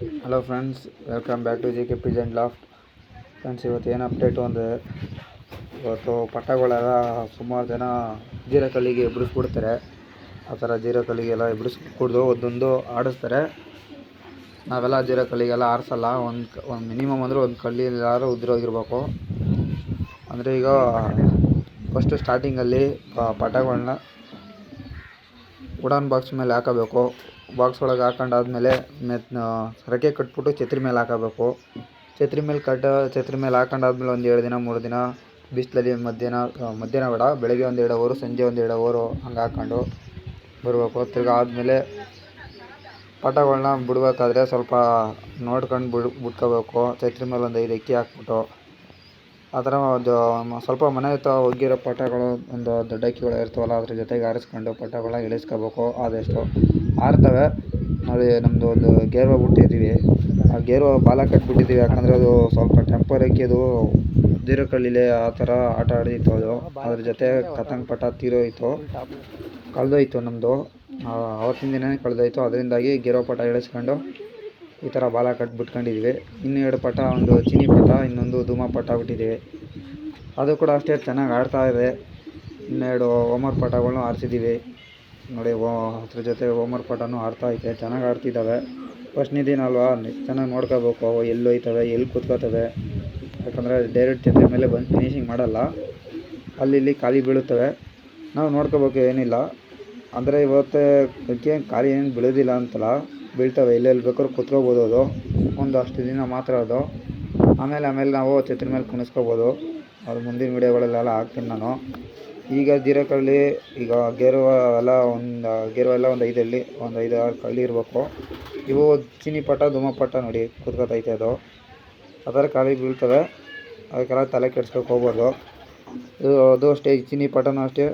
Hello friends welcome back to G K ಪಿಜೆಂಟ್ ಲಾಫ್ಟ್ friends ಇವತ್ತು ಏನು ಅಪ್ಡೇಟು ಅಂದರೆ ಇವತ್ತು ಪಟ್ಟಗಳೆಲ್ಲ ಸುಮಾರು ಜನ ಜೀರಕಲ್ಲಿಗೆ ಎಬ್ಬಿಸ್ಬಿಡ್ತಾರೆ ಆ ಥರ ಜೀರಕಲ್ಲಿಗೆಲ್ಲ ಎಬ್ಬಿಸ್ಬಿಡ್ದು ಒಂದೊಂದು ಆಡಿಸ್ತಾರೆ. ನಾವೆಲ್ಲ ಜೀರಕಲ್ಲಿಗೆಲ್ಲ ಆರಿಸಲ್ಲ, ಒಂದು ಒಂದು ಮಿನಿಮಮ್ ಅಂದರೆ ಒಂದು ಕಲ್ಲಿಲ್ಲಾದ್ರೂ ಉದ್ರೋಗಿರ್ಬೇಕು ಅಂದರೆ ಈಗ ಫಸ್ಟು ಸ್ಟಾರ್ಟಿಂಗಲ್ಲಿ ಪಟಗಳನ್ನ ವುಡನ್ ಬಾಕ್ಸ್ ಮೇಲೆ ಹಾಕಬೇಕು. ಬಾಕ್ಸ್ ಒಳಗೆ ಹಾಕೊಂಡಾದ್ಮೇಲೆ ಮೆತ್ ರೆಕ್ಕೆ ಕಟ್ಬಿಟ್ಟು ಛತ್ರಿ ಮೇಲೆ ಹಾಕಬೇಕು. ಛತ್ರಿ ಮೇಲೆ ಕಟ್ಟ ಛತ್ರಿ ಮೇಲೆ ಹಾಕೊಂಡಾದ್ಮೇಲೆ ಒಂದು ಎರಡು ದಿನ, ಮೂರು ದಿನ ಬಿಸಿಲಲ್ಲಿ ಮಧ್ಯಾಹ್ನ ಮಧ್ಯಾಹ್ನ ಬೇಡ, ಬೆಳಗ್ಗೆ ಒಂದು ಎರಡು ಅವರು ಸಂಜೆ ಒಂದು ಎರಡು ಅವರು ಹಂಗೆ ಹಾಕ್ಕೊಂಡು ಬರಬೇಕು. ತಿರ್ಗಿ ಆದಮೇಲೆ ಪಟಗಳನ್ನ ಬಿಡ್ಬೇಕಾದ್ರೆ ಸ್ವಲ್ಪ ನೋಡ್ಕೊಂಡು ಬಿಡ್ ಬಿಟ್ಕೋಬೇಕು. ಛತ್ರಿ ಮೇಲೆ ಒಂದು ಐದು ಅಕ್ಕಿ ಹಾಕ್ಬಿಟ್ಟು. ಆ ಥರ ಸ್ವಲ್ಪ ಮನೆ ಹತ್ರ ಒಗ್ಗಿರೋ ಪಟಗಳು, ಒಂದು ದೊಡ್ಡ ಅಕ್ಕಿಗಳು ಇರ್ತಾವಲ್ಲ, ಅದ್ರ ಜೊತೆಗೆ ಆರಿಸ್ಕೊಂಡು ಪಟಗಳನ್ನ ಇಳಿಸ್ಕೋಬೇಕು, ಆದಷ್ಟು ಆರ್ತವೆ. ನಾವು ನಮ್ಮದು ಒಂದು ಗೇರು ಬಿಟ್ಟಿದ್ದೀವಿ. ಆ ಗೇರು ಬಾಲ ಕಟ್ಬಿಟ್ಟಿದ್ದೀವಿ, ಯಾಕಂದರೆ ಅದು ಸ್ವಲ್ಪ ಟೆಂಪರ್ ಅಕ್ಕಿ ಅದು ಜೀರಕಳ್ಳಿಲಿ ಆ ಥರ ಆಟ ಆಡಿತ್ತು ಅದು. ಅದ್ರ ಜೊತೆ ಕತಂಗ್ ಪಟ ತೀರೋಯಿತು ಕಳೆದೋಯ್ತು ನಮ್ಮದು ಆವತ್ತಿನ ದಿನವೇ ಕಳೆದೋಯ್ತು. ಅದರಿಂದಾಗಿ ಗೇರೋ ಪಟ ಇಳಿಸ್ಕೊಂಡು ಈ ಥರ ಬಾಲ ಕಟ್ ಬಿಟ್ಕೊಂಡಿದ್ದೀವಿ ಇನ್ನೂ ಎರಡು ಪಟ, ಒಂದು ಚೀನಿ ಪಟ, ಇನ್ನೊಂದು ಧೂಮ ಪಟ ಬಿಟ್ಟಿದ್ದೀವಿ. ಅದು ಕೂಡ ಅಷ್ಟೇ ಚೆನ್ನಾಗಿ ಆಡ್ತಾ ಇದೆ. ಇನ್ನೆರಡು ಓಮರ್ ಪಟಗಳನ್ನೂ ಆರಿಸಿದ್ದೀವಿ ನೋಡಿ, ಓ, ಅದ್ರ ಜೊತೆ ಓಮರ್ ಪಟನೂ ಆಡ್ತಾ ಐತೆ ಚೆನ್ನಾಗಿ ಆಡ್ತಿದ್ದಾವೆ. ಫಸ್ಟ್ ಅಲ್ವಾ? ಚೆನ್ನಾಗಿ ನೋಡ್ಕೋಬೇಕು. ಅವು ಎಲ್ಲಿ ಹೋಯ್ತವೆ? ಎಲ್ಲಿ ಕೂತ್ಕೋತವೆ? ಯಾಕಂದರೆ ಡೈರೆಕ್ಟ್ ಛತ್ರಿ ಮೇಲೆ ಬಂದು ಫಿನಿಶಿಂಗ್ ಮಾಡಲ್ಲ. ಅಲ್ಲಿ ಇಲ್ಲಿ ಖಾಲಿ ಬೀಳುತ್ತವೆ. ನಾವು ನೋಡ್ಕೋಬೇಕು, ಏನಿಲ್ಲ. ಅಂದರೆ ಇವತ್ತೇ ಖಾಲಿ ಏನು ಬೀಳೋದಿಲ್ಲ ಅಂತಲ್ಲ. ಬೀಳ್ತವೆ. ಎಲ್ಲೆಲ್ಲಿ ಬೇಕಾದ್ರೂ ಕುತ್ಕೋಬೋದು ಅದು. ಒಂದು ಅಷ್ಟು ದಿನ ಮಾತ್ರ ಅದು. ಆಮೇಲೆ ಆಮೇಲೆ ನಾವು ಛತ್ರಿ ಮೇಲೆ ಕುಣಿಸ್ಕೋಬೋದು. ಅದು ಮುಂದಿನ ವೀಡಿಯೋಗಳಲ್ಲೆಲ್ಲ ಹಾಕ್ತೀನಿ ನಾನು. ಈಗ ಜೀರಕಳ್ಳಿ, ಈಗ ಗೇರುವ ಎಲ್ಲ ಒಂದು, ಗೇರುವ ಎಲ್ಲ ಒಂದು ಐದು ಹಳ್ಳಿ ಒಂದು ಐದು ಆರು ಕಳ್ಳಿ ಇರಬೇಕು. ಇವು ಚೀನಿ ಪಟ, ಧೂಮ ಪಟ ನೋಡಿ ಕುತ್ಕೋತೈತೆ ಅದು. ಅದರ ಕಾಲಿ ಬೀಳ್ತವೆ. ಅದಕ್ಕೆಲ್ಲ ತಲೆ ಕೆಡ್ಸ್ಕೊಕ್ಕೆ ಹೋಗ್ಬೋದು. ಇದು, ಅದು ಅಷ್ಟೇ ಚೀನಿ ಪಟನೂ ಅಷ್ಟೇ.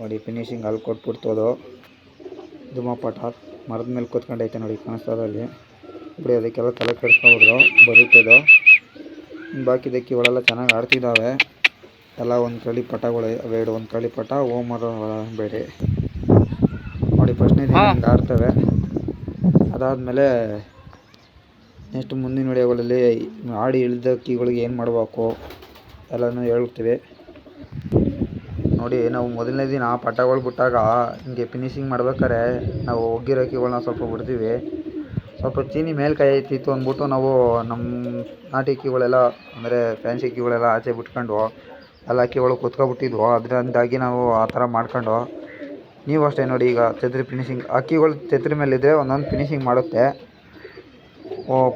ನೋಡಿ ಫಿನಿಶಿಂಗ್ ಅಲ್ಲಿ ಕೊಟ್ಬಿಡ್ತು ಅದು. ಧೂಮ ಮರದ ಮೇಲೆ ಕೂತ್ಕೊಂಡೈತೆ ನೋಡಿ ಕಾಣಿಸ್ತದೆ ಅಲ್ಲಿ. ಬಿಡಿ, ಅದಕ್ಕೆಲ್ಲ ತಲೆ ಕೆಡಿಸ್ಕೊಬಾರ್ದು ಬರುತ್ತೆ ಬಾಕಿ ಬಾಕಿ ದಕ್ಕಿಗಳೆಲ್ಲ ಚೆನ್ನಾಗಿ ಆಡ್ತಿದ್ದಾವೆ ಎಲ್ಲ ಒಂದು ಕಳಿ ಪಟಗಳು ಬೇಡ ಒಂದು ಕಳಿ ಪಟ ಓಮರ ಬೇಡಿ. ನೋಡಿ ಫಸ್ಟ್ನೇ ದಿನ ಹಿಂಗೆ ಆಡ್ತವೆ. ಅದಾದಮೇಲೆ ನೆಕ್ಸ್ಟ್ ಮುಂದಿನ ವಿಡಿಯೋಗಳಲ್ಲಿ ಆಡಿ ಇಳಿದ ಕೀಗಳಿಗೆ ಏನು ಮಾಡಬೇಕು, ಎಲ್ಲನೂ ಹೇಳ್ತೀವಿ. ನೋಡಿ, ನಾವು ಮೊದಲನೇ ದಿನ ಪಟಗಳು ಬಿಟ್ಟಾಗ ಹಿಂಗೆ ಫಿನಿಶಿಂಗ್ ಮಾಡ್ಬೇಕಾದ್ರೆ ನಾವು ಒಗ್ಗಿರೋ ಸ್ವಲ್ಪ ಬಿಡ್ತೀವಿ. ಸ್ವಲ್ಪ ಚೀನಿ ಮೇಲೆ ಕೈ ಅಂದ್ಬಿಟ್ಟು ನಾವು ನಮ್ಮ ನಾಟಿ ಅಕ್ಕಿಗಳೆಲ್ಲ ಅಂದರೆ ಫ್ಯಾನ್ಸಿ ಹಕ್ಕಿಗಳೆಲ್ಲ ಆಚೆ ಬಿಟ್ಕೊಂಡು ಎಲ್ಲ ಅಕ್ಕಿಗಳು ಕುತ್ಕೊಬಿಟ್ಟಿದ್ವು. ಅದರಿಂದಾಗಿ ನಾವು ಆ ಥರ ಮಾಡ್ಕೊಂಡು, ನೀವು ಅಷ್ಟೇ ನೋಡಿ ಈಗ ಛತ್ರಿ ಫಿನಿಶಿಂಗ್ ಅಕ್ಕಿಗಳು ಛತ್ರಿ ಮೇಲಿದ್ದರೆ ಒಂದೊಂದು ಫಿನಿಶಿಂಗ್ ಮಾಡುತ್ತೆ.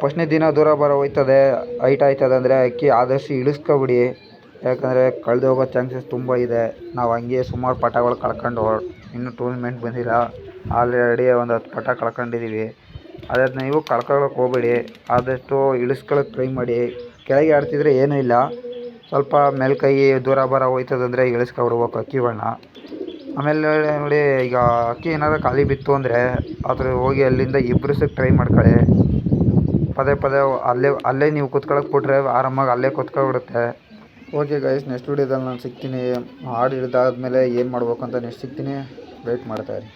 ಫಸ್ಟ್ನೇ ದಿನ ದೂರ ಬರೋ ಹೋಯ್ತದೆ ಹೈಟ್ ಆಯ್ತದೆ ಅಂದರೆ ಅಕ್ಕಿ ಆದಷ್ಟು ಇಳಿಸ್ಕೊಬಿಡಿ. ಯಾಕಂದರೆ ಕಳೆದು ಹೋಗೋ ಚಾನ್ಸಸ್ ತುಂಬ ಇದೆ. ನಾವು ಹಂಗೆ ಸುಮಾರು ಪಟಗಳು ಕಳ್ಕೊಂಡು ಇನ್ನೂ ಟೂರ್ನಮೆಂಟ್ ಬಂದಿಲ್ಲ. ಆಲ್ರೆಡಿ ಒಂದು ಹತ್ತು ಪಟ ಕಳ್ಕೊಂಡಿದ್ದೀವಿ ಅದೇ ನೀವು ಕಳ್ಕೊಳ್ಳೋಕೆ ಹೋಗಬೇಡಿ. ಆದಷ್ಟು ಇಳಿಸ್ಕೊಳ್ಳೋಕೆ ಟ್ರೈ ಮಾಡಿ. ಕೆಳಗೆ ಆಡ್ತಿದ್ರೆ ಏನೂ ಇಲ್ಲ. ಸ್ವಲ್ಪ ಮೇಲ್ಕೈ ದೂರ ಬರ ಹೋಯ್ತದಂದರೆ ಇಳಿಸ್ಕೊಬಿಡ್ಬೇಕು ಅಕ್ಕಿಗಳನ್ನ ಆಮೇಲೆ ನೋಡಿ, ಈಗ ಅಕ್ಕಿ ಏನಾದ್ರು ಖಾಲಿ ಬಿತ್ತು ಅಂದರೆ ಅದ್ರ ಹೋಗಿ ಅಲ್ಲಿಂದ ಎಬ್ಬಿಸೋಕೆ ಟ್ರೈ ಮಾಡ್ಕೊಳ್ಳಿ. ಪದೇ ಪದೇ ಅಲ್ಲೇ ಅಲ್ಲೇ ನೀವು ಕೂತ್ಕೊಳ್ಳೋಕೆ ಕೊಟ್ಟರೆ ಆರಾಮಾಗಿ ಅಲ್ಲೇ ಕೂತ್ಕೊಬಿಡುತ್ತೆ. ಓಕೆ ಗೈಸ್ ನೆಕ್ಸ್ಟ್ ವೀಡಿಯೋದಲ್ಲಿ ನಾನು ಸಿಗ್ತೀನಿ. ಹಾಡು ಹಿಡಿದಾದ್ಮೇಲೆ ಏನು ಮಾಡ್ಬೇಕು ಅಂತ ನೆಕ್ಸ್ಟ್ ಸಿಗ್ತೀನಿ. ವೆಯ್ಟ್ ಮಾಡ್ತಾಯಿರಿ